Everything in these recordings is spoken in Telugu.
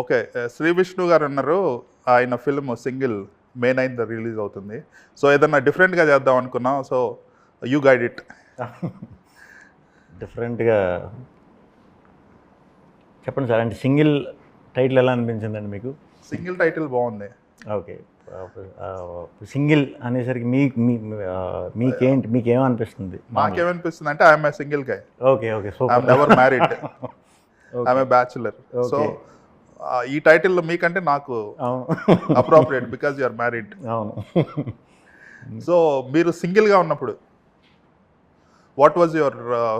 ఓకే శ్రీ విష్ణు గారు ఉన్నారు ఆయన film single May ninth release అవుతుంది. సో ఏదన్నా డిఫరెంట్గా చేద్దాం అనుకున్నాం సో యూ గైడ్ ఇట్. డిఫరెంట్గా చెప్పండి సార్ అంటే సింగిల్ టైటిల్ ఎలా అనిపించిందండి మీకు? సింగిల్ టైటిల్ బాగుంది. ఓకే సింగిల్ అనేసరికి మీ మీకేంటి మీకేమనిపిస్తుంది? నాకేమనిపిస్తుంది అంటే I'm a single guy. Okay okay super. Never married. I'm bachelor. So. ఈ టైటిల్ మీకంటే నాకు అప్రోప్రియేట్ బికాజ్ యూఆర్ మ్యారీడ్ అవును. సో మీరు సింగిల్గా ఉన్నప్పుడు వాట్ వాజ్ యువర్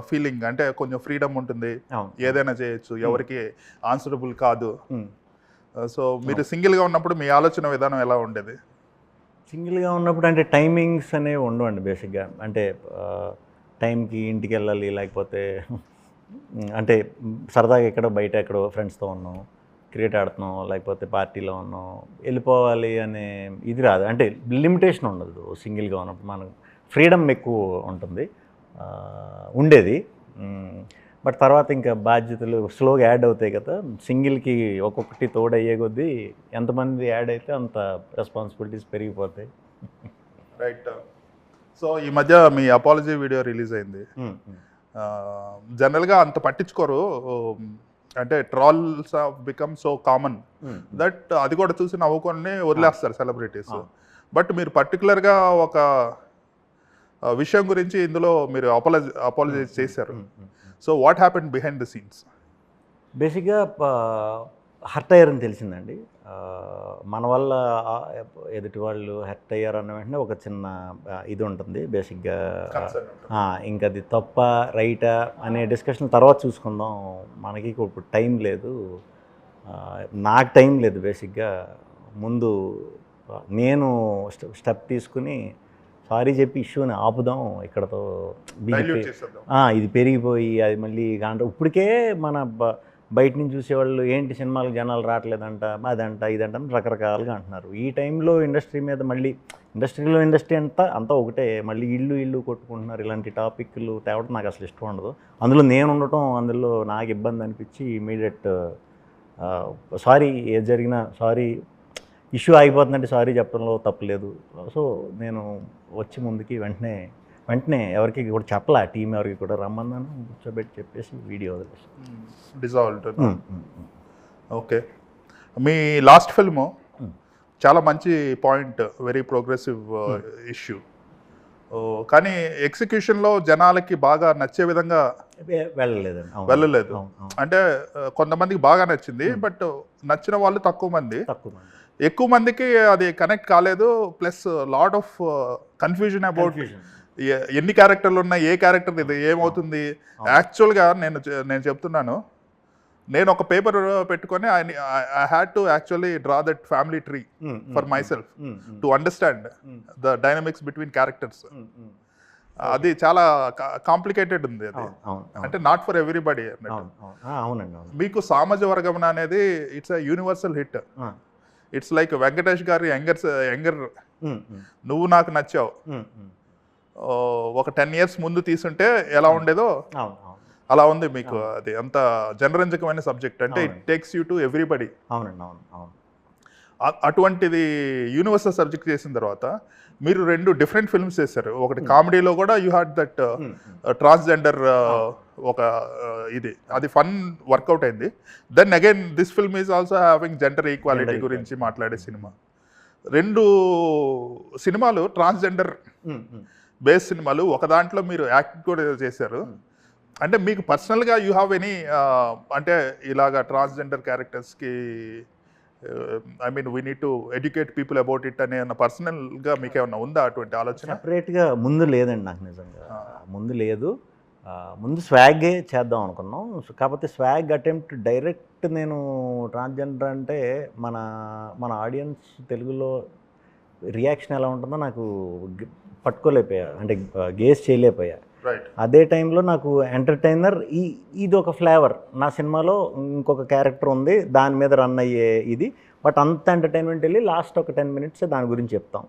ఫీలింగ్ అంటే కొంచెం ఫ్రీడమ్ ఉంటుంది. ఏదైనా చేయొచ్చు. ఎవరికి ఆన్సరబుల్ కాదు. సో మీరు సింగిల్గా ఉన్నప్పుడు మీ ఆలోచన విధానం ఎలా ఉండేది? సింగిల్గా ఉన్నప్పుడు అంటే టైమింగ్స్ అనేవి ఉండవండి బేసిక్గా అంటే టైంకి ఇంటికి వెళ్ళాలి లేకపోతే అంటే సరదాగా ఎక్కడో బయట ఎక్కడో ఫ్రెండ్స్తో ఉన్నాం. క్రికెట్ ఆడుతున్నాం లేకపోతే పార్టీలో ఉన్నాం వెళ్ళిపోవాలి అనే ఇది రాదు. అంటే లిమిటేషన్ ఉండదు. సింగిల్గా ఉన్నప్పుడు మనకు ఫ్రీడమ్ ఎక్కువ ఉంటుంది. ఉండేది. బట్ తర్వాత ఇంకా బాధ్యతలు స్లోగా యాడ్ అవుతాయి కదా. సింగిల్కి ఒక్కొక్కటి తోడు అయ్యే కొద్దీ ఎంతమంది యాడ్ అయితే అంత రెస్పాన్సిబిలిటీస్ పెరిగిపోతాయి. రైట్ సో ఈ మధ్య మీ అపాలజీ వీడియో రిలీజ్ అయింది. జనరల్గా అంత పట్టించుకోరు. అంటే trolls become so common that అది కూడా చూసి నవ్వుకొని వదిలేస్తారు సెలబ్రిటీస్ Ah. బట్ మీరు పర్టికులర్గా ఒక విషయం గురించి ఇందులో మీరు అపాలజీ అపాలజైజ్ చేశారు. So what happen behind the scenes బేసిక్గా హర్ట్ అయ్యారని తెలిసిందండి. మన వల్ల ఎదుటి వాళ్ళు హర్ట్ అయ్యారు అన్న వెంటనే ఒక చిన్న ఇది ఉంటుంది. బేసిక్గా ఇంకా అది తప్ప రైటా అనే డిస్కషన్ తర్వాత చూసుకుందాం. మనకి ఇప్పుడు టైం లేదు. నాకు టైం లేదు బేసిక్గా. ముందు నేను స్టెప్ తీసుకుని సారీ చెప్పి ఇష్యూని ఆపుదాం ఇక్కడతో. ఇది పెరిగిపోయి అది మళ్ళీ అంటే ఇప్పటికే మన బ- బయట నుంచి చూసేవాళ్ళు ఏంటి సినిమాలకు జనాలు రావట్లేదంట అదంట ఇదంట అని రకరకాలుగా అంటున్నారు. ఈ టైంలో ఇండస్ట్రీ మీద మళ్ళీ ఇండస్ట్రీలో ఇండస్ట్రీ అంతా అంతా ఒకటే. మళ్ళీ ఇల్లు ఇల్లు కొట్టుకుంటున్నారు. ఇలాంటి టాపిక్లు తేవడం నాకు అసలు ఇష్టం ఉండదు. అందులో నేను ఉండటం అందులో నాకు ఇబ్బంది అనిపించి ఇమీడియట్ సారీ ఏది జరిగినా సారీ ఇష్యూ ఆగిపోతుందంటే సారీ చెప్పడంలో తప్పలేదు సో నేను వచ్చి ముందుకి వెంటనే వెంటనే ఎవరికి కూడా చెప్పలే టీం ఎవరికి కూడా రమ్మన్నాను కూర్చోబెట్టి చెప్పేసి వీడియో వదిలేసి డిజాల్వ్డ్ ఓకే మీ లాస్ట్ ఫిల్మ్ Hmm. చాలా మంచి పాయింట్ వెరీ ప్రోగ్రెసివ్ ఇష్యూ కానీ ఎగ్జిక్యూషన్లో జనాలకి బాగా నచ్చే విధంగా. వెళ్ళలేదు. అవును. అంటే uh, కొంతమందికి బాగా నచ్చింది Hmm. బట్ నచ్చిన వాళ్ళు తక్కువ మంది తక్కువ మంది. ఎక్కువ మందికి అది కనెక్ట్ కాలేదు plus lot of confusion about. ఎన్ని క్యారెక్టర్లు ఉన్నాయి ఏ క్యారెక్టర్ ఇది ఏమవుతుంది. యాక్చువల్గా నేను నేను చెప్తున్నాను. నేను ఒక పేపర్ పెట్టుకొని I had to actually draw that family tree for myself to understand the dynamics between characters. అది చాలా కాంప్లికేటెడ్ ఉంది అది. అంటే నాట్ ఫర్ ఎవ్రీబడి మీకు సామాజ వర్గమన అనేది it's a universal hit it's like Venkatesh గారి యంగర్ యంగర్ నువ్వు నాకు నచ్చావు. ఒక టెన్ ఇయర్స్ ముందు తీసుంటే ఎలా ఉండేదో అలా ఉంది మీకు అది అంత జనరంజకమైన సబ్జెక్ట్. అంటే it. Takes you to everybody అవునండి అవును అవును. అటువంటిది యూనివర్సల్ సబ్జెక్ట్ చేసిన తర్వాత మీరు రెండు డిఫరెంట్ ఫిల్మ్స్ చేశారు. ఒకటి కామెడీలో కూడా యూ హ్యాడ్ దట్. ట్రాన్స్జెండర్ ఒక uh, ఇది. అది ఫన్ వర్కౌట్ అయింది. Then again this film is also having gender equality గురించి మాట్లాడే సినిమా. రెండు సినిమాలు ట్రాన్స్జెండర్. బేస్ సినిమాలు ఒక దాంట్లో మీరు యాక్ట్ కూడా చేశారు. అంటే మీకు పర్సనల్గా యూ హ్యావ్ ఎనీ అంటే ఇలాగా transgender క్యారెక్టర్స్కి I mean we need to educate people about it అనే పర్సనల్గా మీకు ఏమన్నా ఉందా అటువంటి ఆలోచన? సపరేట్గా ముందు లేదండి నాకు నిజంగా. ముందు లేదు. ముందు స్వాగే చేద్దాం అనుకున్నాం. కాకపోతే స్వాగ్ అటెంప్ట్ డైరెక్ట్ నేను ట్రాన్స్జెండర్ అంటే మన మన ఆడియన్స్ తెలుగులో రియాక్షన్ ఎలా ఉంటుందో నాకు పట్టుకోలేకపోయా అంటే గేస్ చేయలేకపోయా. అదే టైంలో నాకు ఎంటర్టైనర్ ఈ ఇది ఒక ఫ్లేవర్. నా సినిమాలో ఇంకొక క్యారెక్టర్ ఉంది దాని మీద రన్ అయ్యే ఇది. బట్ అంత ఎంటర్టైన్మెంట్ వెళ్ళి లాస్ట్ ఒక టెన్ మినిట్స్ దాని గురించి చెప్తాం.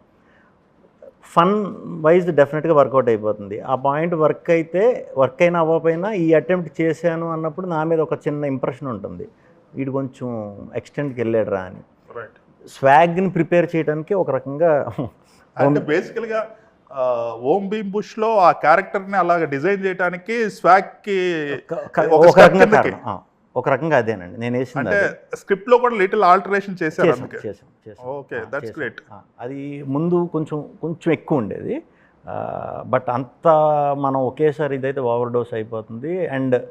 ఫన్ వైజ్ డెఫినెట్గా వర్కౌట్ అయిపోతుంది. ఆ పాయింట్ వర్క్ అయితే వర్క్ అయినా అవ్వకపోయినా ఈ అటెంప్ట్ చేశాను అన్నప్పుడు నా మీద ఒక చిన్న ఇంప్రెషన్ ఉంటుంది. వీడు కొంచెం ఎక్స్టెంట్కి వెళ్ళాడురా అని. రైట్ స్వాగ్ని ప్రిపేర్ చేయడానికి ఒక రకంగా అంటే బేసికల్గా ఆ, ఓం భీమ్ బుష్లో ఆ క్యారెక్టర్ని అలాగ డిజైన్ చేయడానికి స్వాగ్కి క- క- ఒక రకంగా ఒక రకంగా అదేనండి. నేను వేసింది అంటే. స్క్రిప్ట్లో కూడా లిటిల్ ఆల్టరేషన్ that's చేసాం. great. ఆ, అది ముందు కొంచెం కొంచెం ఎక్కువ ఉండేది. బట్ అంత మనం ఒకేసారి ఇదైతే ఓవర్ డోస్ అయిపోతుంది. అండ్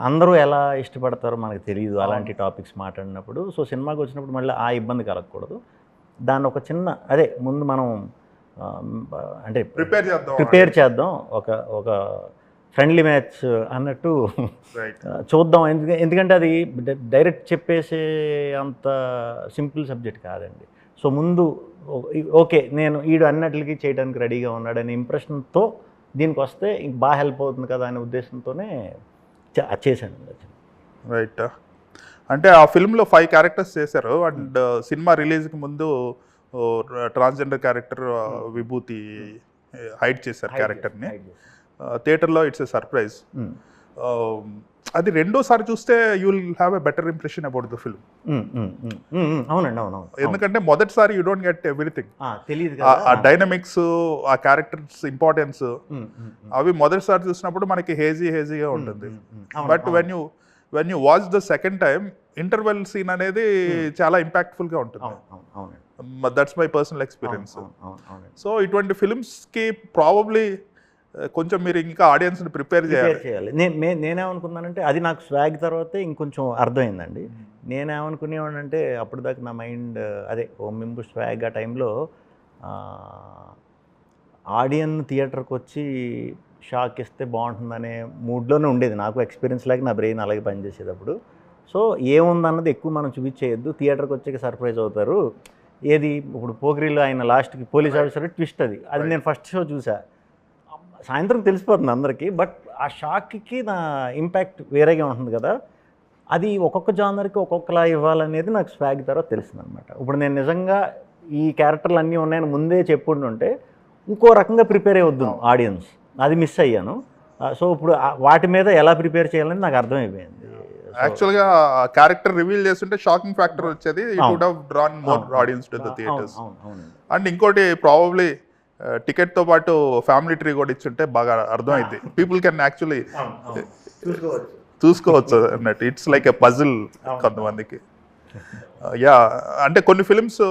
అందరూ ఎలా ఇష్టపడతారో మనకు తెలియదు అలాంటి టాపిక్స్ మాట్లాడినప్పుడు. సో సినిమాకి వచ్చినప్పుడు మళ్ళీ ఆ ఇబ్బంది కలగకూడదు. దాన్ని ఒక చిన్న అదే ముందు మనం అంటే ప్రిపేర్ చేద్దాం ప్రిపేర్ చేద్దాం. ఒక ఒక ఫ్రెండ్లీ మ్యాచ్ అన్నట్టు చూద్దాం. ఎందుకంటే ఎందుకంటే అది డైరెక్ట్ చెప్పేసే అంత సింపుల్ సబ్జెక్ట్ కాదండి. సో ముందు ఓకే నేను ఈడు అన్నట్లకి చేయడానికి రెడీగా ఉన్నాడనే ఇంప్రెషన్తో దీనికి వస్తే ఇంక బాగా హెల్ప్ అవుతుంది కదా అనే ఉద్దేశంతోనే చేశాను. రైట్ అంటే ఆ ఫిల్మ్లో ఫైవ్ క్యారెక్టర్స్ చేశారు. అండ్ సినిమా రిలీజ్కి ముందు ట్రాన్స్జెండర్ క్యారెక్టర్ విభూతి హైడ్ చేశారు క్యారెక్టర్ని. Hide చేశాను. థియేటర్లో ఇట్స్ ఎ సర్ప్రైజ్. అది రెండోసారి చూస్తే you will have a better impression about the film అవునండి అవును ఎందుకంటే మొదటిసారి యూ డోంట్ గెట్ ఎవ్రీథింగ్ ఆ, తెలియదు ఆ కదా. డైనమిక్స్ ఆ క్యారెక్టర్స్ ఇంపార్టెన్స్ ఉమ్, ఉమ్. అవి మొదటిసారి చూసినప్పుడు మనకి హేజీ హేజీగా ఉంటుంది. But. When you when you watch the second time interval scene అనేది చాలా ఇంపాక్ట్ఫుల్గా ఉంటుంది. అవును, అవును, అవునండి. That's my personal experience. So ఇటువంటి ఫిల్మ్స్కి ప్రాబబ్లీ కొంచెం మీరు ఇంకా ఆడియన్స్ని ప్రిపేర్ చేయాలి. నేను నేనేమనుకున్నానంటే అది నాకు స్వాగ్ తర్వాతే ఇంకొంచెం అర్థమైందండి. నేనేమనుకునేవాడంటే అప్పుడు దాకా నా మైండ్ అదే ఓ మింబు స్వాగ్ ఆ టైంలో ఆడియన్ థియేటర్కి వచ్చి షాక్ ఇస్తే బాగుంటుందనే మూడ్లోనే ఉండేది. నాకు ఎక్స్పీరియన్స్ లాగా నా బ్రెయిన్ అలాగే పనిచేసేటప్పుడు. సో ఏముందన్నది ఎక్కువ మనం చూపించేయద్దు. థియేటర్కి వచ్చాక సర్ప్రైజ్ అవుతారు. ఏది? ఇప్పుడు పోగిరిలో ఆయన లాస్ట్కి పోలీస్ ఆఫీసర్ ట్విస్ట్ అది. అది నేను ఫస్ట్ షో చూసా. సాయంత్రం తెలిసిపోతుంది అందరికీ బట్ ఆ షాక్కి నా ఇంపాక్ట్ వేరేగా ఉంటుంది కదా. అది ఒక్కొక్క జానర్కి ఒక్కొక్కలా ఇవ్వాలనేది నాకు స్వాగ్ తర్వాత తెలిసింది అనమాట ఇప్పుడు నేను నిజంగా ఈ క్యారెక్టర్లు అన్నీ ఉన్నాయని ముందే చెప్పుంటుంటే ఇంకో రకంగా ప్రిపేర్ అయ్యొద్దు ఆడియన్స్ అది మిస్ అయ్యాను. సో ఇప్పుడు వాటి మీద ఎలా ప్రిపేర్ చేయాలని నాకు అర్థమైపోయింది. యాక్చువల్గా క్యారెక్టర్ రివీల్ చేస్తుంటే షాకింగ్ ఫ్యాక్టర్ వచ్చేది. Would have drawn more. Audience to the theatres. And ఇంకోటి ప్రాబబ్లీ టికెట్తో పాటు ఫ్యామిలీ ట్రీ కూడా ఇచ్చుంటే బాగా అర్థమైంది పీపుల్ కెన్ యాక్చువల్లీ చూసుకోవచ్చు. అన్నట్టు. ఇట్స్ లైక్ ఎ పజిల్ కొంతమందికి. యా అంటే కొన్ని ఫిలిమ్స్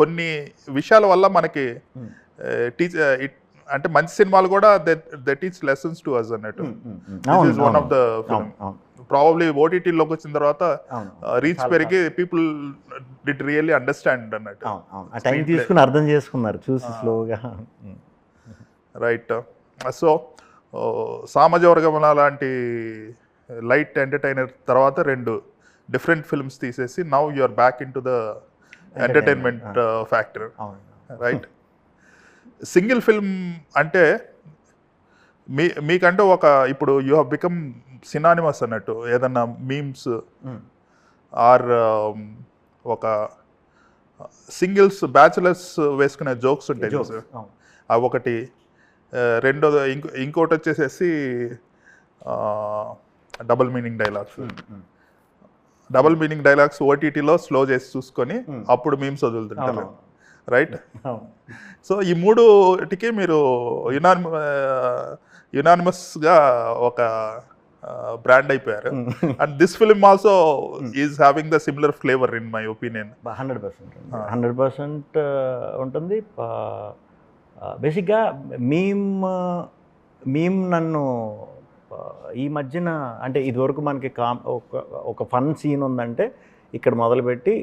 కొన్ని విషయాల వల్ల మనకి Hmm. టీచ్ అంటే మంచి సినిమాలు కూడా the teach lessons to us అన్నట్టు. One of the film probably ఓటీటీలోకి వచ్చిన తర్వాత రీచ్ పెరిగి పీపుల్ డిడ్ రియల్లీ అండర్స్టాండ్ అన్నట్టు. టైం. తీసుకుని అర్థం చేసుకున్నారు చూసి స్లోగా రైట్ సో సామాజ వర్గముల లాంటి లైట్ ఎంటర్టైనర్ తర్వాత రెండు డిఫరెంట్ ఫిల్మ్స్ తీసేసి now you are back into the entertainment factor right single film అంటే మీ మీకంటే ఒక ఇప్పుడు యూ హ్యావ్ బికమ్ సినానిమస్ అన్నట్టు ఏదన్నా మీమ్స్. ఆర్ ఒక సింగిల్స్ బ్యాచులర్స్ వేసుకునే జోక్స్ ఉంటాయి. అవి ఒకటి ఆ, రెండోది ఇంకో ఇంకోటి వచ్చేసేసి double meaning dialogues. Double meaning dialogues ఓటీటీలో స్లో చేసి చూసుకొని Hmm. అప్పుడు మీమ్స్ వదులుతుంటారు. రైట్. సో ఈ మూడుటికి మీరు యునాన్ యునానిమస్గా ఒక బ్రాండ్ అయిపోయారు. And this film also is having the similar flavour in my opinion hundred percent hundred percent ఉంటుంది. బేసిక్గా మీమ్ మీమ్ నన్ను ఈ మధ్యన అంటే ఇదివరకు మనకి కా ఒక ఒక ఫన్ సీన్ ఉందంటే ఇక్కడ మొదలుపెట్టి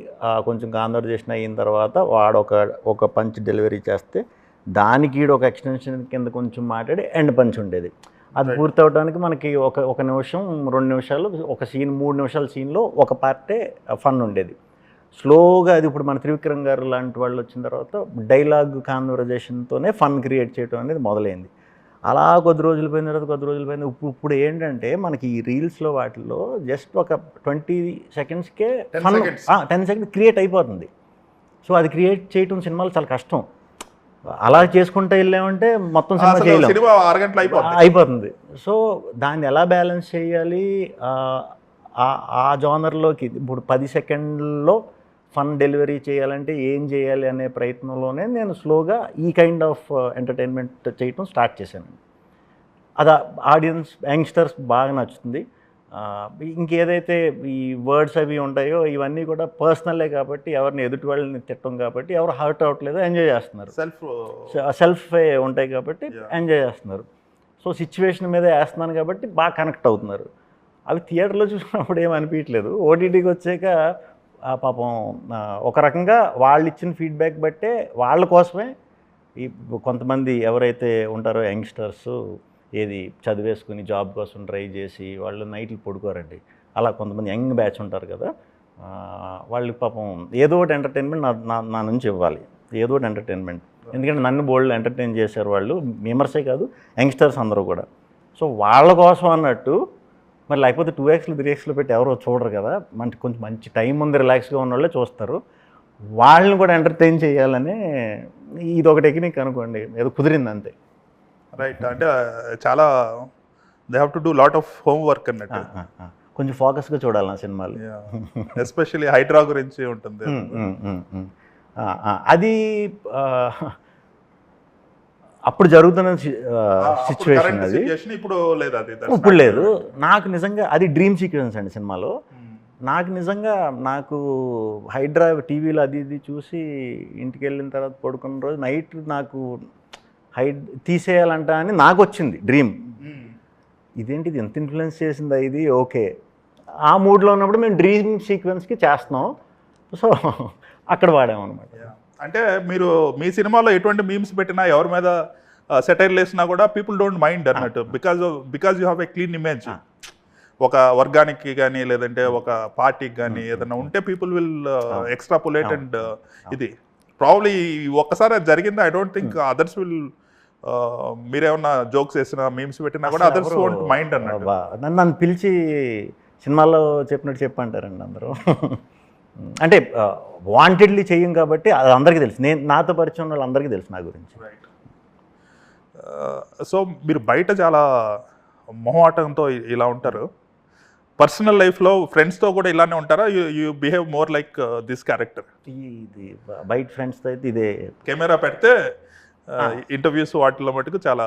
కొంచెం కాన్వర్జేషన్ అయిన తర్వాత వాడు ఒక ఒక పంచ్ డెలివరీ చేస్తే దానికి ఈడు ఒక ఎక్స్టెన్షన్ కింద కొంచెం మాట్లాడి ఎండ్ పంచ్ ఉండేది. అది Right. పూర్తి అవడానికి మనకి ఒక ఒక నిమిషం రెండు నిమిషాలు ఒక సీన్ మూడు నిమిషాల సీన్లో ఒక పార్టే ఫన్ ఉండేది. స్లోగా అది ఇప్పుడు మన త్రివిక్రమ్ గారు లాంటి వాళ్ళు వచ్చిన తర్వాత డైలాగ్ కాన్వర్జేషన్తోనే ఫన్ క్రియేట్ చేయడం అనేది మొదలైంది. అలా కొద్ది రోజులు పోయిన తర్వాత కొద్ది రోజులు పోయిన ఇప్పుడు ఇప్పుడు ఏంటంటే మనకి ఈ రీల్స్లో వాటిల్లో జస్ట్ ఒక ట్వంటీ సెకండ్స్కే 10 ఫన్. టెన్ సెకండ్స్ క్రియేట్ అయిపోతుంది. సో అది క్రియేట్ చేయటం సినిమాలు చాలా కష్టం. అలా చేసుకుంటూ వెళ్ళామంటే మొత్తం సినిమా అసలు చేయలేం. సినిమా ఆరు గంటలు అయిపోతుంది. సో దాన్ని ఎలా బ్యాలెన్స్ చేయాలి? ఆ, జానర్లోకి ఇప్పుడు పది సెకండ్లో ఫన్ డెలివరీ చేయాలంటే ఏం చేయాలి అనే ప్రయత్నంలోనే నేను స్లోగా ఈ కైండ్ ఆఫ్ ఎంటర్టైన్మెంట్ చేయటం స్టార్ట్ చేశాను అది ఆడియన్స్ యంగ్స్టర్స్ బాగా నచ్చుతుంది. ఇంకేదైతే ఈ వర్డ్స్ అవి ఉంటాయో ఇవన్నీ కూడా పర్సనలే కాబట్టి ఎవరిని ఎదుటి వాళ్ళని తిట్టం కాబట్టి ఎవరు హర్ట్ అవ్వట్లేదు ఎంజాయ్ చేస్తున్నారు. సెల్ఫ్ సెల్ఫ్ ఉంటాయి కాబట్టి. ఎంజాయ్ చేస్తున్నారు. సో సిచ్యువేషన్ మీద వేస్తున్నాను కాబట్టి బాగా కనెక్ట్ అవుతున్నారు. అవి థియేటర్లో చూసినప్పుడు ఏం అనిపించట్లేదు ఓటీటీకి వచ్చాక ఆ పాపం ఒక రకంగా వాళ్ళు ఇచ్చిన ఫీడ్బ్యాక్ బట్టే వాళ్ళ కోసమే ఈ కొంతమంది ఎవరైతే ఉంటారో యంగ్స్టర్స్ ఏది చదివేసుకుని జాబ్ కోసం ట్రై చేసి వాళ్ళు నైట్లు పడుకోరండి. అలా కొంతమంది యంగ్ బ్యాచ్ ఉంటారు కదా వాళ్ళకి పాపం ఏదో ఒకటి ఎంటర్టైన్మెంట్ నా నా నా నుంచి ఇవ్వాలి. ఏదో ఒకటి ఎంటర్టైన్మెంట్. ఎందుకంటే నన్ను బోల్డ్ ఎంటర్టైన్ చేశారు వాళ్ళు మెంబర్సే కాదు యంగ్స్టర్స్ అందరూ కూడా. సో వాళ్ళ కోసం అన్నట్టు మరి లేకపోతే టూ ఎక్స్లు త్రీ ఎక్స్లు పెట్టి ఎవరో చూడరు కదా మంచి కొంచెం మంచి టైం ఉంది రిలాక్స్గా ఉన్న వాళ్ళే చూస్తారు. వాళ్ళని కూడా ఎంటర్టైన్ చేయాలని ఇది ఒక టెక్నిక్ అనుకోండి ఏదో కుదిరింది అంతే రైట్ అంటే చాలా they have to do lot of homework అన్నట్టు. కొంచెం ఫోకస్గా చూడాలి నా సినిమాలు. ఎస్పెషల్లీ హైడ్రా గురించి ఉంటుంది అది. అప్పుడు జరుగుతున్న సిచ్యువేషన్ అది. ఇప్పుడు లేదు అది. ఇప్పుడు లేదు. నాకు నిజంగా అది డ్రీమ్ సీక్వెన్స్ అండి సినిమాలో. Hmm. నాకు నిజంగా నాకు హైడ్రా టీవీలో అది ఇది చూసి ఇంటికి వెళ్ళిన తర్వాత పడుకున్న రోజు నైట్ నాకు హైడ్ తీసేయాలంట అని నాకు వచ్చింది డ్రీమ్. ఇదేంటి ఇది ఎంత ఇన్ఫ్లుయెన్స్ చేసిందా ఇది? ఓకే. ఆ మూడ్లో ఉన్నప్పుడు మేము డ్రీమ్ సీక్వెన్స్కి చేస్తున్నాం. సో అక్కడ వాడామన్నమాట. అంటే మీరు మీ సినిమాలో ఎటువంటి మీమ్స్ పెట్టినా ఎవరి మీద సెటైర్ వేసినా కూడా పీపుల్ డోంట్ మైండ్ అన్నట్టు. Because because you have a clean image. ఒక వర్గానికి కానీ లేదంటే ఒక పార్టీకి కానీ ఏదైనా ఉంటే పీపుల్ విల్ ఎక్స్ట్రాపులేట్. అండ్ ఇది. ప్రాబ్లీ ఒక్కసారి అది జరిగింది I don't think others will మీరేమన్నా జోక్స్ వేసినా మీమ్స్ పెట్టినా కూడా అదర్స్ మైండ్ అన్నట్టు. నన్ను నన్ను పిలిచి సినిమాలో చెప్పినట్టు చెప్పంటారండి అందరూ. అంటే వాంటెడ్లీ చెయ్యం కాబట్టి అది అందరికీ తెలుసు. నేను నాతో పరిచయం ఉన్న వాళ్ళందరికీ తెలుసు నా గురించి. సో మీరు బయట చాలా మొహమాటంతో ఇలా ఉంటారు. పర్సనల్ లైఫ్లో ఫ్రెండ్స్తో కూడా ఇలానే ఉంటారా? You you behave more like this character. ఇది బయట ఫ్రెండ్స్తో అయితే ఇదే. కెమెరా పెడితే ఇంటర్వ్యూస్ వాటిలో మటుకు చాలా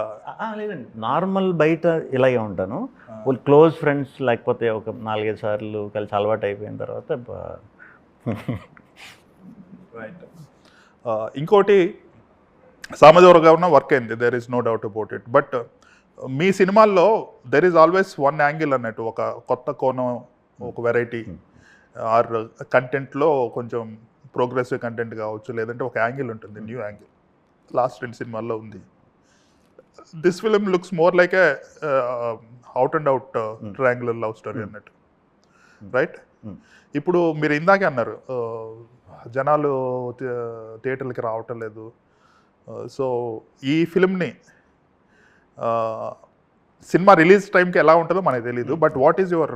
లేదండి. నార్మల్ బయట ఇలాగే ఉంటాను. వాళ్ళు క్లోజ్ ఫ్రెండ్స్ లేకపోతే ఒక నాలుగైదు సార్లు కలిసి అలవాటు అయిపోయిన తర్వాత రైట్ ఇంకోటి సామాజికంగా ఉన్న వర్క్ అయింది. There is no doubt about it but మీ సినిమాల్లో there is always one angle అన్నట్టు ఒక కొత్త కోణం ఒక వెరైటీ ఆర్ కంటెంట్లో కొంచెం ప్రోగ్రెసివ్ కంటెంట్ కావచ్చు లేదంటే ఒక యాంగిల్ ఉంటుంది న్యూ యాంగిల్ లాస్ట్ రెండు సినిమాల్లో ఉంది. This film looks more like a out and out triangular love story అన్నట్టు. Right Hmm. ఇప్పుడు మీరు ఇందాకే అన్నారు uh, జనాలు థియేటర్లకి రావటం లేదు. సో ఈ ఫిల్మ్ని సినిమా రిలీజ్ టైంకి ఎలా ఉంటుందో మనకు తెలియదు but what is your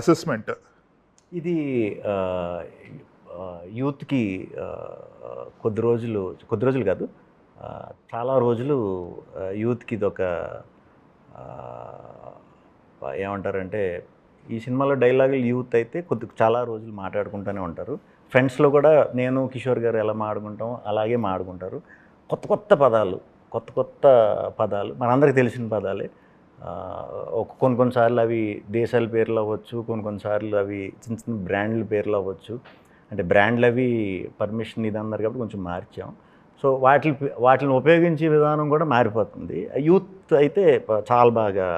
assessment ఇది యూత్కి కొద్ది రోజులు కొద్ది రోజులు కాదు చాలా రోజులు యూత్కి ఇది ఒక ఏమంటారంటే ఈ సినిమాలో డైలాగులు యూత్ అయితే కొద్ది చాలా రోజులు మాట్లాడుకుంటూనే ఉంటారు. ఫ్రెండ్స్లో కూడా నేను కిషోర్ గారు ఎలా మాడుకుంటాం అలాగే మాడుకుంటారు కొత్త కొత్త పదాలు కొత్త కొత్త పదాలు మనందరికీ తెలిసిన పదాలే. ఒక కొన్ని కొన్నిసార్లు అవి దేశాల పేర్లు అవ్వచ్చు కొన్ని కొన్నిసార్లు అవి చిన్న చిన్న బ్రాండ్ల పేర్లు అవ్వచ్చు. అంటే బ్రాండ్లు అవి పర్మిషన్ ఇది అన్నారు కాబట్టి కొంచెం మార్చాం. సో వాటి వాటిని ఉపయోగించే విధానం కూడా మారిపోతుంది. యూత్ అయితే చాలా బాగా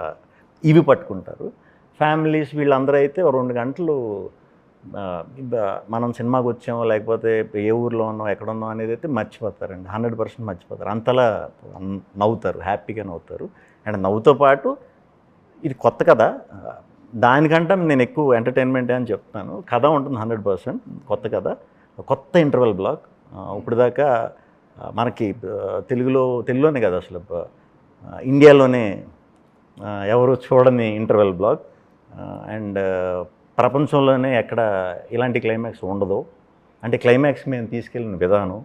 ఇవి పట్టుకుంటారు. ఫ్యామిలీస్ వీళ్ళందరూ అయితే రెండు గంటలు మనం సినిమాకి వచ్చామో లేకపోతే ఏ ఊర్లో ఉన్నాం ఎక్కడ ఉన్నాం అనేది అయితే మర్చిపోతారండి. హండ్రెడ్ పర్సెంట్ మర్చిపోతారు. అంతలా నవ్వుతారు హ్యాపీగా నవ్వుతారు. అండ్ నవ్వుతో పాటు ఇది కొత్త కథ. దానికంటే నేను ఎక్కువ ఎంటర్టైన్మెంట్ అని చెప్తాను. కథ ఉంటుంది హండ్రెడ్ పర్సెంట్ కొత్త కథ. కొత్త ఇంటర్వెల్ బ్లాక్. ఇప్పుడు దాకా మనకి తెలుగులో తెలుగులోనే కదా అసలు ఇండియాలోనే ఎవరు చూడని ఇంటర్వెల్ బ్లాగ్ అండ్ ప్రపంచంలోనే ఎక్కడ ఇలాంటి క్లైమాక్స్ ఉండదు. అంటే క్లైమాక్స్ మేము తీసుకెళ్ళిన విధానం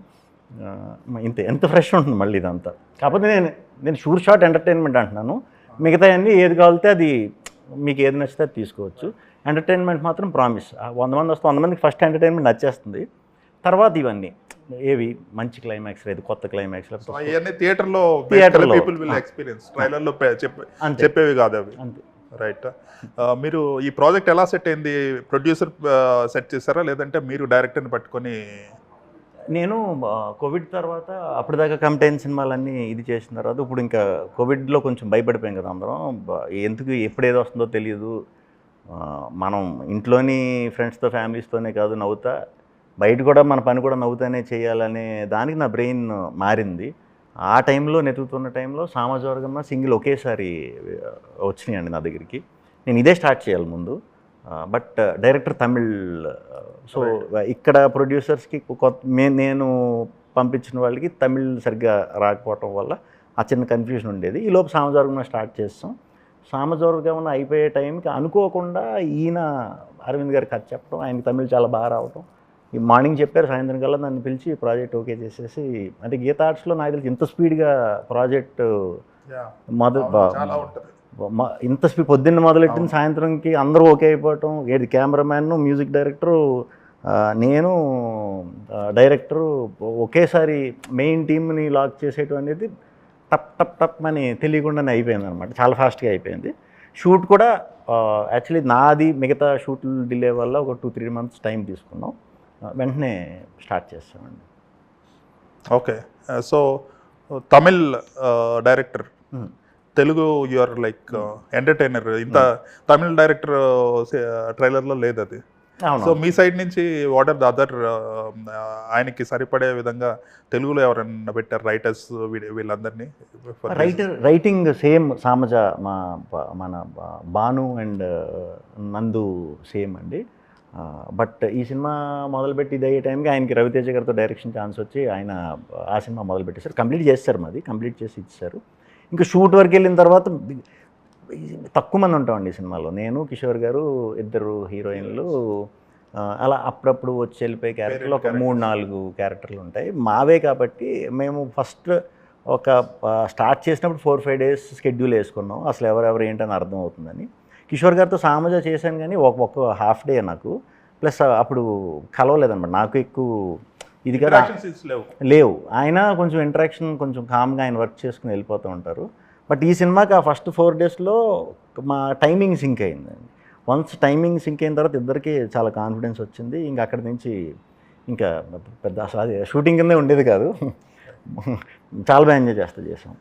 ఇంత ఎంత ఫ్రెష్ ఉంటుంది మళ్ళీ ఇదంతా. కాకపోతే నేను నేను షూర్ షార్ట్ ఎంటర్టైన్మెంట్ అంటున్నాను. మిగతా అన్నీ ఏది కావాలితే అది మీకు ఏది నచ్చితే అది తీసుకోవచ్చు. ఎంటర్టైన్మెంట్ మాత్రం ప్రామిస్ వంద మంది వస్తే వంద మందికి ఫస్ట్ ఎంటర్టైన్మెంట్ నచ్చేస్తుంది. తర్వాత ఇవన్నీ. ఏవి? మంచి క్లైమాక్స్ లేదు కొత్త క్లైమాక్స్ అవన్నీ థియేటర్లో Theatre లో. పీపుల్ విల్ ఎక్స్పీరియన్స్ ట్రైలర్లో చెప్పేవి కాదు అవి. అంతే. రైట్ మీరు ఈ ప్రాజెక్ట్ ఎలా సెట్ అయింది? ప్రొడ్యూసర్ సెట్ చేశారా? లేదంటే మీరు డైరెక్టర్ని పట్టుకొని? నేను కోవిడ్ తర్వాత అప్పటిదాకా కంటైన్ సినిమాలన్నీ ఇది చేసిన తర్వాత ఇప్పుడు ఇంకా కోవిడ్లో కొంచెం భయపడిపోయాం కదా అందరం. ఎందుకు ఎప్పుడు ఏదో వస్తుందో తెలియదు మనం ఇంట్లోని ఫ్రెండ్స్తో ఫ్యామిలీస్తోనే కాదు నవ్వుతా. బయట కూడా మన పని కూడా నవ్వుతానే చేయాలనే దానికి నా బ్రెయిన్ మారింది. ఆ టైంలో నెతుకుతున్న టైంలో సామాజవర్గంలో సింగిల్ ఒకేసారి వచ్చినాయండి నా దగ్గరికి. నేను ఇదే స్టార్ట్ చేయాలి ముందు. బట్ డైరెక్టర్ తమిళ్ సో ఇక్కడ ప్రొడ్యూసర్స్కి కొత్త మే- నేను పంపించిన వాళ్ళకి తమిళ్ సరిగ్గా రాకపోవటం వల్ల ఆ చిన్న కన్ఫ్యూజన్ ఉండేది. ఈ లోపు సామజవర్గం స్టార్ట్ చేస్తాం. సామజవర్గం అయిపోయే టైంకి అనుకోకుండా ఈయన అరవింద్ గారికి కథ చెప్పడం ఆయనకి తమిళ్ చాలా బాగా రావటం ఈ మార్నింగ్ చెప్పారు సాయంత్రం కల్లా నన్ను పిలిచి ప్రాజెక్ట్ ఓకే చేసేసి అంటే గీత ఆర్ట్స్లో నాకు తెలిసి ఇంత స్పీడ్గా ప్రాజెక్ట్ మొదలు ఇంత స్పీ పొద్దున్న మొదలెట్టిన సాయంత్రంకి అందరూ ఓకే అయిపోవటం ఏది కెమెరామ్యాన్ మ్యూజిక్ డైరెక్టరు నేను డైరెక్టరు ఒకేసారి మెయిన్ టీమ్ని లాక్ చేసేయటం అనేది టప్ టప్ టప్ అని తెలియకుండానే అయిపోయింది అనమాట చాలా ఫాస్ట్గా అయిపోయింది. షూట్ కూడా యాక్చువల్లీ నాది మిగతా షూట్లు డిలే వల్ల ఒక టూ త్రీ మంత్స్ టైం తీసుకున్నాం. వెంటనే స్టార్ట్ చేస్తామండి. Okay. So Tamil director. Telugu your like entertainer. ఇంత తమిళ్ డైరెక్టర్ ట్రైలర్లో లేదు అది సో మీ సైడ్ నుంచి వాట్ ఆర్ ద అదర్ ఆయనకి సరిపడే విధంగా తెలుగులో ఎవరన్నా పెట్టారు రైటర్స్ వీళ్ళందరినీ? రైటర్ రైటింగ్ సేమ్ సామజ మా మన భాను అండ్ నందు సేమ్ అండి. బట్ ఈ సినిమా మొదలుపెట్టి ఇది అయ్యే టైంకి ఆయనకి రవితేజ గారితో డైరెక్షన్ ఛాన్స్ వచ్చి ఆయన ఆ సినిమా మొదలుపెట్టేశారు. కంప్లీట్ చేస్తారు మాది కంప్లీట్ చేసి ఇచ్చారు. ఇంకా షూట్ వరకు వెళ్ళిన తర్వాత తక్కువ మంది ఉంటామండి ఈ సినిమాలో. నేను కిషోర్ గారు ఇద్దరు హీరోయిన్లు అలా అప్పుడప్పుడు వచ్చి వెళ్ళిపోయే క్యారెక్టర్లు ఒక మూడు నాలుగు క్యారెక్టర్లు ఉంటాయి. మావే కాబట్టి మేము ఫస్ట్ ఒక స్టార్ట్ చేసినప్పుడు ఫోర్ ఫైవ్ డేస్ షెడ్యూల్ వేసుకున్నాం. అసలు ఎవరెవరు ఏంటని అర్థం అవుతుందని కిషోర్ గారితో సామజ చేశాను కానీ ఒక ఒక హాఫ్ డే నాకు. ప్లస్ అప్పుడు కలవలేదన్నమాట. నాకు ఎక్కువ ఇది కదా. లేవు. ఆయన కొంచెం ఇంటరాక్షన్ కొంచెం కామ్గా ఆయన వర్క్ చేసుకుని వెళ్ళిపోతూ ఉంటారు. బట్ ఈ సినిమాకి ఆ ఫస్ట్ ఫోర్ డేస్లో మా టైమింగ్ సింక్ అయిందండి వన్స్ టైమింగ్ సింక్ అయిన తర్వాత ఇద్దరికి చాలా కాన్ఫిడెన్స్ వచ్చింది. ఇంకా అక్కడి నుంచి ఇంకా పెద్ద అసలు అది షూటింగ్ కిందే ఉండేది కాదు. చాలా బాగా ఎంజాయ్ చేస్తూ చేసాం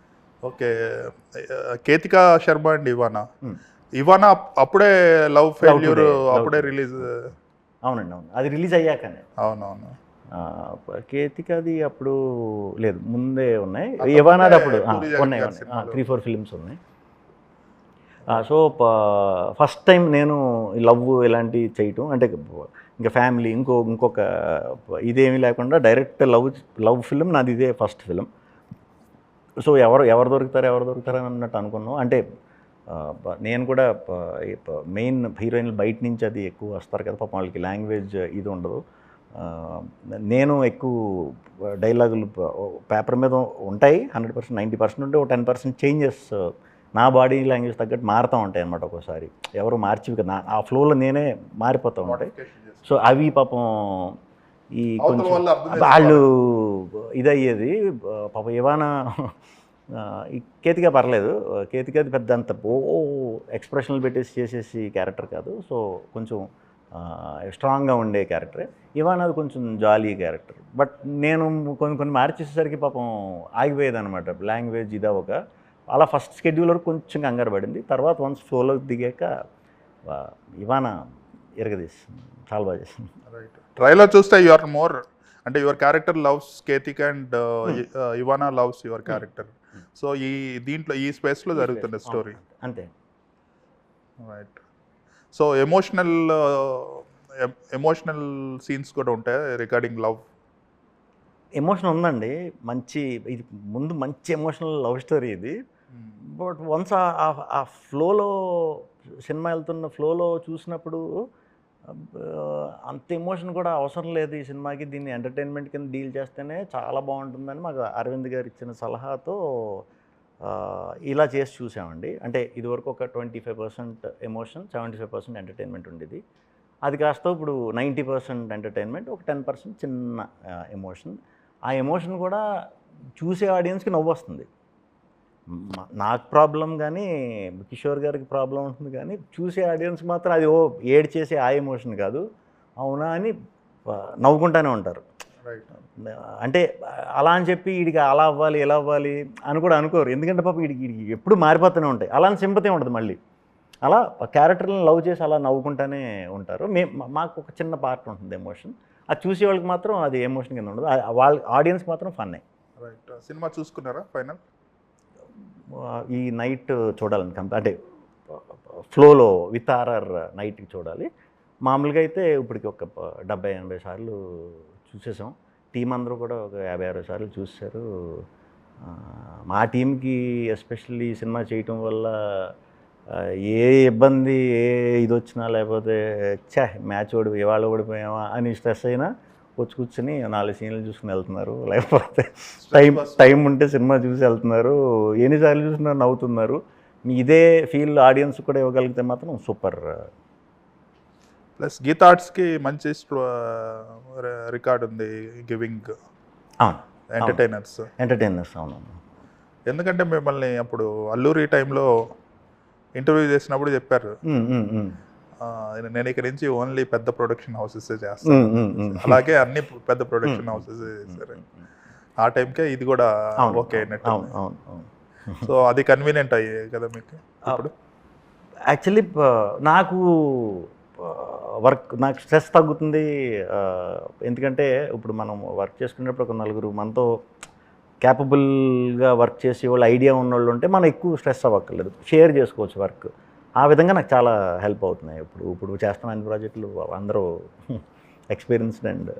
okay. Ketika Sharma and Ivana? Hmm. Ivana అప్- అప్పుడే లవ్ ఫెయిల్యూర్ అప్పుడే. రిలీజ్ అవునండి అవును. అది రిలీజ్ అయ్యాకనే. అవునవును. కేతికది అప్పుడు లేదు ముందే ఉన్నాయి. ఇవానాది అప్పుడు ఉన్నాయి. త్రీ ఫోర్ ఫిల్మ్స్ ఉన్నాయి. సో ఫస్ట్ టైం నేను లవ్ ఇలాంటివి చేయటం అంటే ఇంకా ఫ్యామిలీ ఇంకో ఇంకొక ఇదేమీ లేకుండా డైరెక్ట్ లవ్ లవ్ ఫిలిం నాది ఇదే ఫస్ట్ ఫిలిం సో ఎవరు ఎవరు దొరుకుతారు ఎవరు దొరుకుతారు అని అన్నట్టు అనుకున్నాం. అంటే నేను కూడా మెయిన్ హీరోయిన్లు బయట నుంచి అది ఎక్కువ వస్తారు కదా పాపం వాళ్ళకి లాంగ్వేజ్ ఇది ఉండదు. నేను ఎక్కువ డైలాగులు పేపర్ మీద ఉంటాయి హండ్రెడ్ పర్సెంట్ నైంటీ పర్సెంట్ ఉంటే ఒక టెన్ పర్సెంట్ చేంజెస్ నా బాడీ లాంగ్వేజ్ తగ్గట్టు మారుతూ ఉంటాయి అన్నమాట ఒక్కోసారి. ఎవరు మార్చివి కదా ఆ ఫ్లోలో నేనే మారిపోతూ ఉంటాయి సో అవి పాపం ఈ కొంచెం వాళ్ళు ఇదయ్యేది పాపం ఏమైనా కేతిగా పర్లేదు. కేతిగా అది పెద్ద అంత ఓ ఎక్స్ప్రెషన్లు పెట్టేసి చేసేసి క్యారెక్టర్ కాదు. సో కొంచెం స్ట్రాంగ్గా ఉండే క్యారెక్టరే. ఇవాన్ అది కొంచెం జాలీ క్యారెక్టర్. బట్ నేను కొన్ని కొన్ని మార్చేసేసరికి పాపం ఆగిపోయేది అనమాట లాంగ్వేజ్ ఇదా ఒక. అలా ఫస్ట్ స్కెడ్యూల్ వరకు కొంచెం కంగారు పడింది. తర్వాత వన్స్ ఫ్లోలోకి దిగాక ఇవాన ఎరగదీస్తుంది చాలా బాగా చేసింది. రైట్ ట్రైలర్ చూస్తే యు ఆర్ మోర్ అంటే your character loves Ketika and Ivana loves your character so ఈ దీంట్లో ఈ స్పేస్లో జరుగుతుంది స్టోరీ అంతే. Right so emotional emotional scenes కూడా ఉంటాయి రిగార్డింగ్ లవ్ ఎమోషన్ ఉందండి. మంచి ఇది ముందు మంచి ఎమోషనల్ లవ్ స్టోరీ ఇది. బట్ వన్స్ ఆ ఫ్లోలో సినిమా వెళ్తున్న ఫ్లోలో చూసినప్పుడు అంత ఎమోషన్ కూడా అవసరం లేదు ఈ సినిమాకి. దీన్ని ఎంటర్టైన్మెంట్ కింద డీల్ చేస్తేనే చాలా బాగుంటుందని మాకు అరవింద్ గారు ఇచ్చిన సలహాతో ఇలా చేసి చూసామండి. అంటే ఇదివరకు ఒక twenty five percent emotion seventy five percent entertainment ఉండేది. అది కాస్త ఇప్పుడు నైంటీ పర్సెంట్ ఎంటర్టైన్మెంట్ ఒక టెన్ పర్సెంట్ చిన్న ఎమోషన్. ఆ ఎమోషన్ కూడా చూసే ఆడియన్స్కి నవ్వు వస్తుంది నాకు ప్రాబ్లం కానీ కిషోర్ గారికి ప్రాబ్లం ఉంటుంది కానీ చూసే ఆడియన్స్ మాత్రం అది ఓ ఏడ్ చేసే ఆ ఎమోషన్ కాదు. అవునా అని నవ్వుకుంటానే ఉంటారు. రైట్ అంటే అలా అని చెప్పి వీడికి అలా అవ్వాలి ఇలా అవ్వాలి అని కూడా అనుకోరు. ఎందుకంటే పాప వీడికి వీడికి ఎప్పుడు మారిపోతూనే ఉంటాయి. అలా అని సింపతి ఉంటుంది మళ్ళీ. అలా క్యారెక్టర్లను లవ్ చేసి అలా నవ్వుకుంటానే ఉంటారు. మే మాకు ఒక చిన్న పార్ట్ ఉంటుంది ఎమోషన్ అది చూసే వాళ్ళకి మాత్రం అది ఎమోషన్ కింద ఉండదు. వాళ్ళ ఆడియన్స్ మాత్రం ఫన్నే రైట్ సినిమా చూసుకున్నారా? ఫైనల్ ఈ నైట్ చూడాలని అంటే ఫ్లోలో విత్ ఆర్ఆర్ నైట్కి చూడాలి. మామూలుగా అయితే ఇప్పటికి ఒక డెబ్బై ఎనభై సార్లు చూసేసాం. టీం అందరూ కూడా ఒక యాభై అరవై సార్లు చూశారు మా టీంకి ఎస్పెషల్లీ సినిమా చేయటం వల్ల ఏ ఇబ్బంది ఏ ఇది వచ్చినా లేకపోతే ఛే మ్యాచ్ ఓడి ఇవాళ ఓడిపోయామా అని స్ట్రెస్ అయినా వచ్చి కూర్చొని నాలుగు సీన్లు చూసుకుని వెళ్తున్నారు. లేకపోతే టైం టైం ఉంటే సినిమా చూసి వెళ్తున్నారు. ఎన్నిసార్లు చూసినా నవ్వుతున్నారు. మీ ఇదే ఫీల్ ఆడియన్స్ కూడా ఇవ్వగలిగితే మాత్రం సూపర్. ప్లస్ గీతా ఆర్ట్స్కి మంచి రికార్డ్ ఉంది గివింగ్. అవును. ఎంటర్టైనర్స్ ఎంటర్టైనర్స్ అవును ఎందుకంటే మిమ్మల్ని అప్పుడు అల్లూరి టైంలో ఇంటర్వ్యూ చేసినప్పుడు చెప్పారు. నేను ఇక్కడ నుంచి ఓన్లీ పెద్ద ప్రొడక్షన్ హౌసెస్ చేస్తాను. అలాగే అన్ని పెద్ద ప్రొడక్షన్ హౌసెస్ చేశారు. ఆ టైంకే ఇది కూడా ఓకే అయినట్టు సో అది కన్వీనియంట్ అయ్యే కదా మీకు ఇప్పుడు? యాక్చువల్లీ నాకు వర్క్ నాకు స్ట్రెస్ తగ్గుతుంది ఎందుకంటే ఇప్పుడు మనం వర్క్ చేసుకునేటప్పుడు ఒక నలుగురు మనతో క్యాపబుల్గా వర్క్ చేసే వాళ్ళు ఐడియా ఉన్న వాళ్ళు ఉంటే మనం ఎక్కువ స్ట్రెస్ అవ్వక్కర్లేదు. షేర్ చేసుకోవచ్చు వర్క్. ఆ విధంగా నాకు చాలా హెల్ప్ అవుతున్నాయి. ఇప్పుడు ఇప్పుడు చేస్తున్న అన్ని ప్రాజెక్టులు అందరూ ఎక్స్పీరియన్స్డ్ అండ్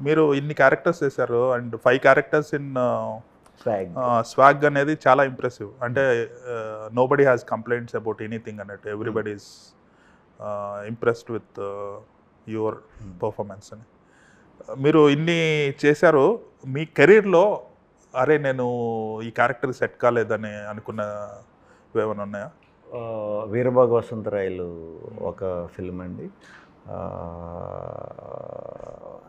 మీరు ఇన్ని క్యారెక్టర్స్ చేశారు and five characters in Swag Swag అనేది చాలా ఇంప్రెసివ్ అంటే nobody has complaints about anything అన్నట్టు. Everybody is impressed with your performance అని. మీరు ఇన్ని చేశారు. మీ కెరీర్లో అరే నేను ఈ క్యారెక్టర్ సెట్ కాలేదని అనుకున్న ఏమైనా ఉన్నాయా? వీరబాగ వసంతరాయలు ఒక ఫిల్మ్ అండి.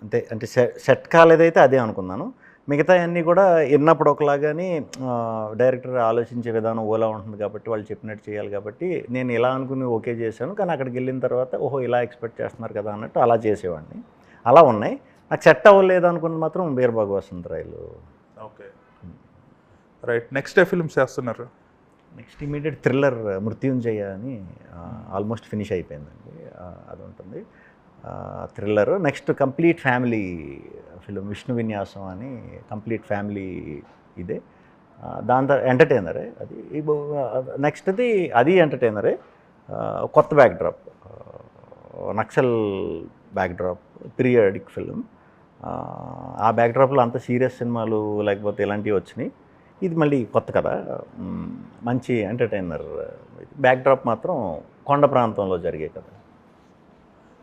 అంటే అంటే సెట్ సెట్ కాలేదైతే అదే అనుకున్నాను. మిగతా అన్నీ కూడా విన్నప్పుడు ఒకలాగాని డైరెక్టర్ ఆలోచించే విధానం ఓలా ఉంటుంది కాబట్టి వాళ్ళు చెప్పినట్టు చేయాలి కాబట్టి నేను ఇలా అనుకుని ఓకే చేశాను. కానీ అక్కడికి వెళ్ళిన తర్వాత ఓహో ఇలా ఎక్స్పెక్ట్ చేస్తున్నారు కదా అన్నట్టు అలా చేసేవాడిని. అలా ఉన్నాయి. నాకు సెట్ అవ్వలేదు అనుకున్నది మాత్రం Veerabhoga Vasantharayalu okay. Right. Next day films చేస్తున్నారు? నెక్స్ట్ ఇమీడియట్ థ్రిల్లర్ మృత్యుంజయ అని ఆల్మోస్ట్ ఫినిష్ అయిపోయిందండి. అది ఉంటుంది thriller next complete family film Vishnu Vinyasam అని కంప్లీట్ ఫ్యామిలీ ఇదే. దాని తర్వాత ఎంటర్టైనరే అది. నెక్స్ట్ది అది ఎంటర్టైనరే కొత్త backdrop Naxal backdrop periodic film ఆ బ్యాక్డ్రాప్లో అంత సీరియస్ సినిమాలు లేకపోతే ఇలాంటివి వచ్చినాయి. ఇది మళ్ళీ కొత్త కదా మ్, మంచి ఎంటర్టైనర్. బ్యాక్డ్రాప్ మాత్రం కొండ ప్రాంతంలో జరిగే కదా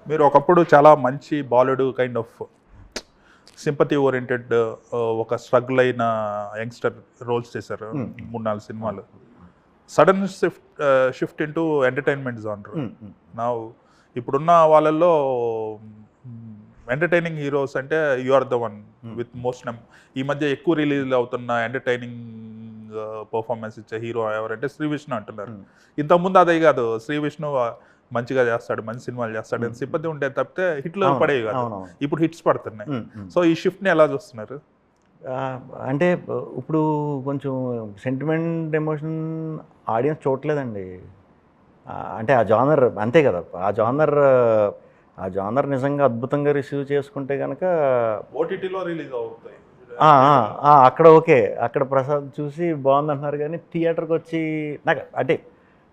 మీరు ఒకప్పుడు చాలా మంచి బాలుడు కైండ్ ఆఫ్ సింపతి ఓరియంటెడ్ ఒక స్ట్రగుల్ అయిన యంగ్స్టర్ రోల్స్ చేశారు. మూడు నాలుగు సినిమాలు. Sudden shift shift into entertainment genre hmm. నా ఇప్పుడున్న వాళ్ళల్లో ఎంటర్టైనింగ్ హీరోస్ అంటే you are the one Hmm. With most ఈ మధ్య ఎక్కువ రిలీజ్ అవుతున్న ఎంటర్టైనింగ్ పర్ఫార్మెన్స్ ఇచ్చే హీరో ఎవరంటే శ్రీ విష్ణు అంటున్నారు Hmm. ఇంతకుముందు అదే కాదు శ్రీ విష్ణు మంచిగా చేస్తాడు మంచి సినిమాలు చేస్తాడు అని Hmm. సిబ్బంది ఉండే తప్పితే హిట్లు పడేవి కాదు. ఇప్పుడు హిట్స్ పడుతున్నాయి మ్. సో ఈ షిఫ్ట్ని ఎలా చూస్తున్నారు అంటే ఇప్పుడు కొంచెం సెంటిమెంట్ ఎమోషన్ ఆడియన్స్ చూడలేదండి అంటే ఆ జానర్ అంతే కదా ఆ జానర్ ఆ జానర్ నిజంగా అద్భుతంగా రిసీవ్ చేసుకుంటే కనుక ఓటీటీలో రిలీజ్ అవుతాయి. అక్కడ ఓకే. అక్కడ ప్రసాద్ చూసి బాగుంది అంటున్నారు కానీ థియేటర్కి వచ్చి నాకు అంటే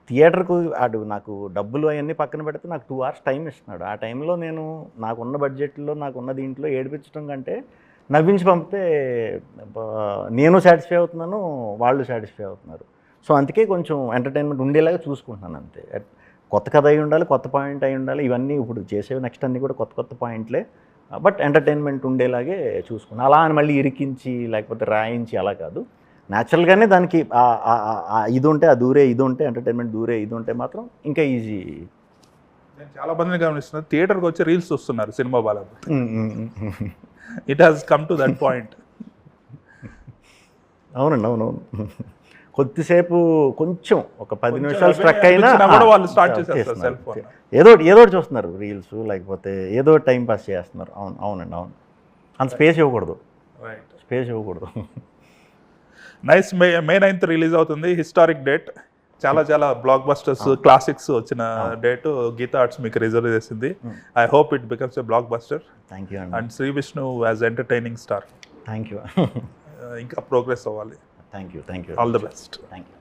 థియేటర్కు అటు నాకు డబ్బులు అవన్నీ పక్కన పెడితే నాకు టూ అవర్స్ టైం ఇస్తున్నాడు. ఆ టైంలో నేను నాకున్న బడ్జెట్లో నాకున్న దీంట్లో ఏడిపించడం కంటే నవ్వించి పంపితే నేను సాటిస్ఫై అవుతున్నాను వాళ్ళు సాటిస్ఫై అవుతున్నారు. సో అందుకే కొంచెం ఎంటర్టైన్మెంట్ ఉండేలాగా చూసుకుంటున్నాను అంతే. కొత్త కథ అయి ఉండాలి కొత్త పాయింట్ అయి ఉండాలి ఇవన్నీ ఇప్పుడు చేసేవి నెక్స్ట్ అన్నీ కూడా కొత్త కొత్త పాయింట్లే. బట్ ఎంటర్టైన్మెంట్ ఉండేలాగే చూసుకున్నాను అలా అని మళ్ళీ ఇరికించి లేకపోతే రాయించి అలా కాదు. న్యాచురల్గానే దానికి ఇది ఉంటే ఆ దూరే ఇది ఉంటే ఎంటర్టైన్మెంట్ దూరే ఇది ఉంటే మాత్రం ఇంకా ఈజీ నేను చాలా మందిని గమనిస్తున్నా. థియేటర్కి వచ్చి రీల్స్ వస్తున్నారు cinema Balayya it has come to that point అవునండి అవునవును. కొద్దిసేపు కొంచెం ఒక పది నిమిషాలు స్ట్రక్ అయినా వాళ్ళు చేసేస్తారు phone. ఏదో ఏదో చూస్తున్నారు రీల్స్ లేకపోతే ఏదో టైం పాస్ చేస్తున్నారు. అవును అవునండి అవును. అంత స్పేస్ ఇవ్వకూడదు. రైట్ స్పేస్ ఇవ్వకూడదు. Nice may may ninth release అవుతుంది. హిస్టారిక్ డేట్ చాలా చాలా బ్లాక్ బస్టర్స్ క్లాసిక్స్ వచ్చిన డేట్ గీతా ఆర్ట్స్ మీకు రిజర్వ్ చేసింది. I hope it becomes a blockbuster thank you అండి and Shri Vishnu as entertaining star thank you ఇంకా ప్రోగ్రెస్ అవ్వాలి. Thank you. Thank you. All the best. Thank you.